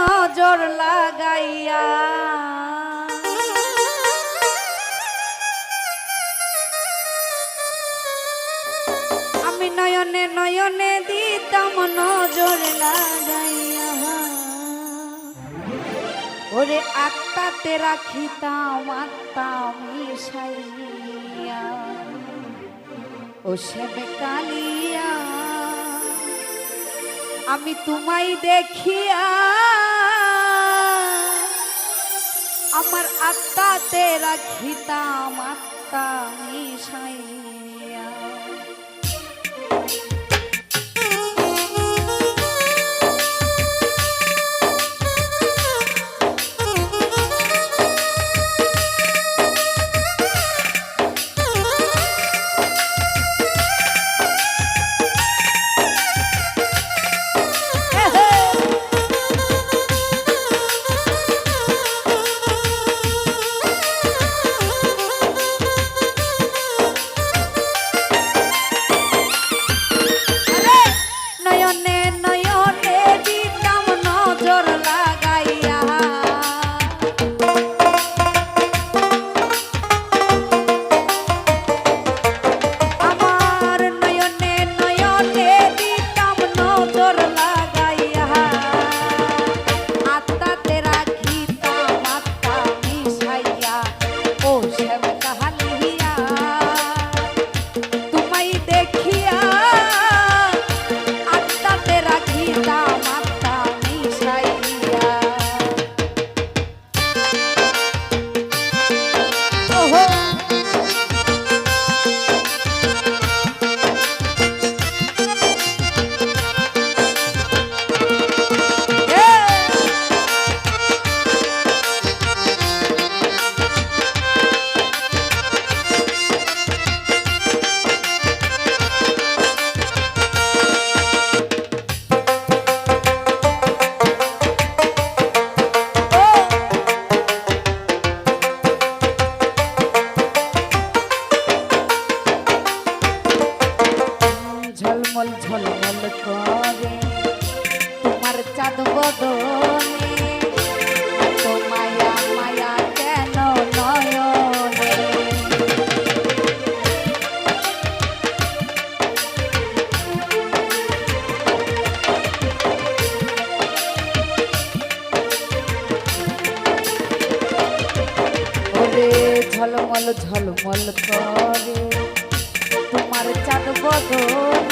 নজর লাগাইয়া। আমি নয়নে নয়নে দিতাম নজর লাগাইয়া। ওরে আত্মাতে রাখিতাম, আত্মা মিশাইয়া। ও সেবে কালিয়া, আমি তোমায় দেখিয়া আমার আত্মাতে রাখিতাম আত্মা মিশাইয়া ঝলমল ঝলমল করে। তোমার চাঁদ এত মায়া মায়া কেন নয়নে? ওরে ঝলমল ঝলমল করে। তোমার চাঁদ বদনে